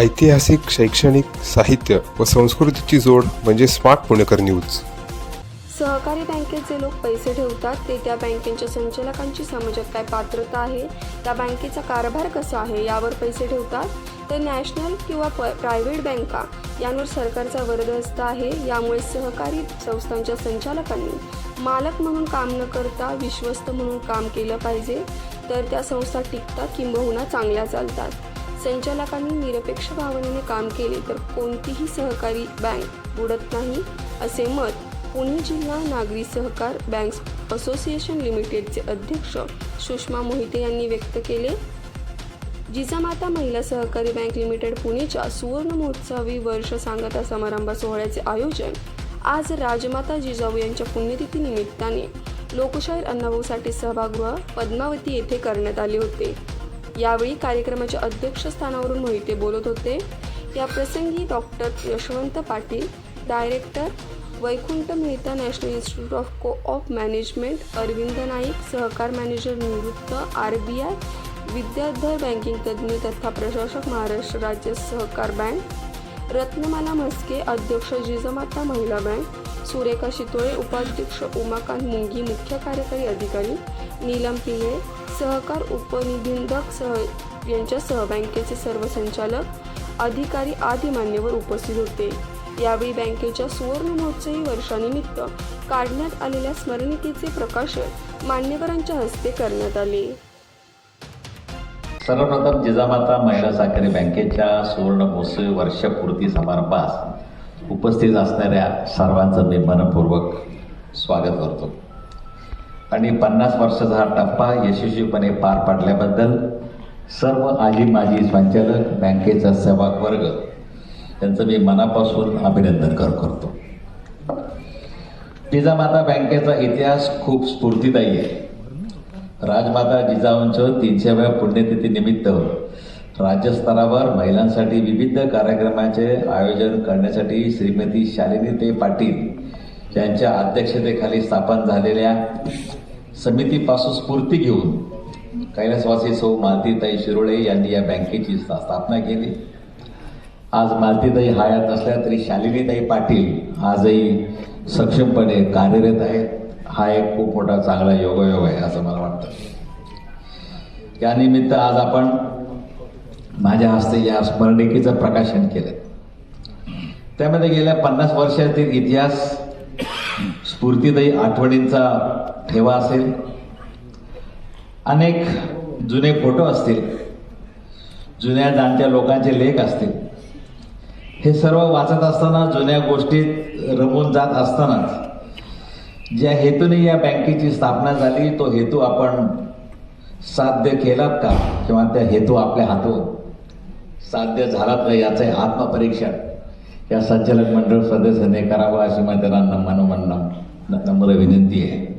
ऐतिहासिक शैक्षणिक साहित्य व संस्कृतीची जोड म्हणजे स्मार्ट पुणेकर न्यूज. सहकारी बँकेत जे लोक पैसे ठेवतात ते त्या बँकेच्या संचालकांची समाजात काय पात्रता आहे. त्या बँकेचा कारभार कसा आहे यावर पैसे ठेवतात? तर नॅशनल किंवा प प्रायव्हेट बँका यांवर सरकारचा वरदहस्त आहे. यामुळे सहकारी संस्थांच्या संचालकांनी मालक म्हणून काम न करता विश्वस्त म्हणून काम केलं पाहिजे. तर त्या संस्था टिकतात किंबहुना चांगल्या चालतात. संचालकांनी निरपेक्ष भावनेने काम केले तर कोणतीही सहकारी बँक बुडत नाही असे मत पुणे जिल्हा नागरी सहकार बँक असोसिएशन लिमिटेडचे अध्यक्ष सुषमा मोहिते यांनी व्यक्त केले. जिजामाता महिला सहकारी बँक लिमिटेड पुणेच्या सुवर्ण महोत्सवी वर्ष सांगता समारंभ सोहळ्याचे आयोजन आज राजमाता जिजाऊ यांच्या पुण्यतिथी निमित्ताने लोकशाहीर अण्णाभाऊ साठे सभागृह पद्मावती येथे करण्यात आले होते. यावेळी कार्यक्रमाच्या अध्यक्षस्थानावरून मोहिते बोलत होते. या प्रसंगी doctor Yashwant Patil director Vaikunth Mehta national institute of co of management Arvind Naik सहकार मॅनेजर निवृत्त R B I Vidyadhar banking तज्ज्ञ तथा प्रशासक महाराष्ट्र राज्य सहकार बँक रत्नमाला म्हस्के अध्यक्ष जिजामाता महिला बँक सुरेखा शितोळे उपाध्यक्ष उमाकांत मुंगी मुख्य कार्यकारी अधिकारी नीलम पिंगळे सहकार उपनिबंधक सह यांच्यासह बँकेचे सर्व संचालक अधिकारी आदी मान्यवर उपस्थित होते. यावेळी बँकेच्या सुवर्ण महोत्सवी वर्षानिमित्त काढण्यात आलेल्या स्मरणिकेचे प्रकाशन मान्यवरांच्या हस्ते करण्यात आले. सर्वप्रथम जिजामाता महिला सहकारी बँकेच्या सुवर्ण महोत्सवी वर्षपूर्ती समारंभास उपस्थित असणाऱ्या सर्वांचं मी मनपूर्वक स्वागत करतो. आणि पन्नास वर्षाचा हा टप्पा यशस्वीपणे पार पाडल्याबद्दल सर्व आजी माजी संचालक बँकेचा सेवक वर्ग त्यांचं मी मनापासून अभिनंदन कर करतो. जिजामाता बँकेचा इतिहास खूप स्फूर्तिदायी आहे. राजमाता जिजाऊंचं तीनशेव्या पुण्यतिथी निमित्त राज्यस्तरावर महिलांसाठी विविध कार्यक्रमाचे आयोजन करण्यासाठी श्रीमती शालिनीताई पाटील यांच्या अध्यक्षतेखाली स्थापन झालेल्या समितीपासून स्फूर्ती घेऊन कैलासवासी सौ मालतीताई शिरोळे यांनी या बँकेची स्थापना केली. आज मालतीताई हयात असल्या तरी शालिनीताई पाटील आजही सक्षमपणे कार्यरत आहेत. हा एक खूप मोठा चांगला योगायोग आहे असं मला वाटतं. यानिमित्त आज आपण माझ्या हस्ते या स्मरणिकेचं प्रकाशन केलं. त्यामध्ये गेल्या पन्नास वर्षातील इतिहास स्फूर्तीदायी आठवणींचा ठेवा असेल. अनेक जुने फोटो असतील. जुन्या जाणत्या लोकांचे लेख असतील. हे सर्व वाचत असताना जुन्या गोष्टीत रमून जात असतानाच ज्या हेतूने या बँकेची स्थापना झाली तो हेतू आपण साध्य केलात का? किंवा त्या हेतू आपल्या हातून? साध्य झालाच नाही याचे आत्मपरीक्षण. या संचालक मंडळ सदस्याने करावं अशी माझ्या मनोमन नम्र विनंती आहे.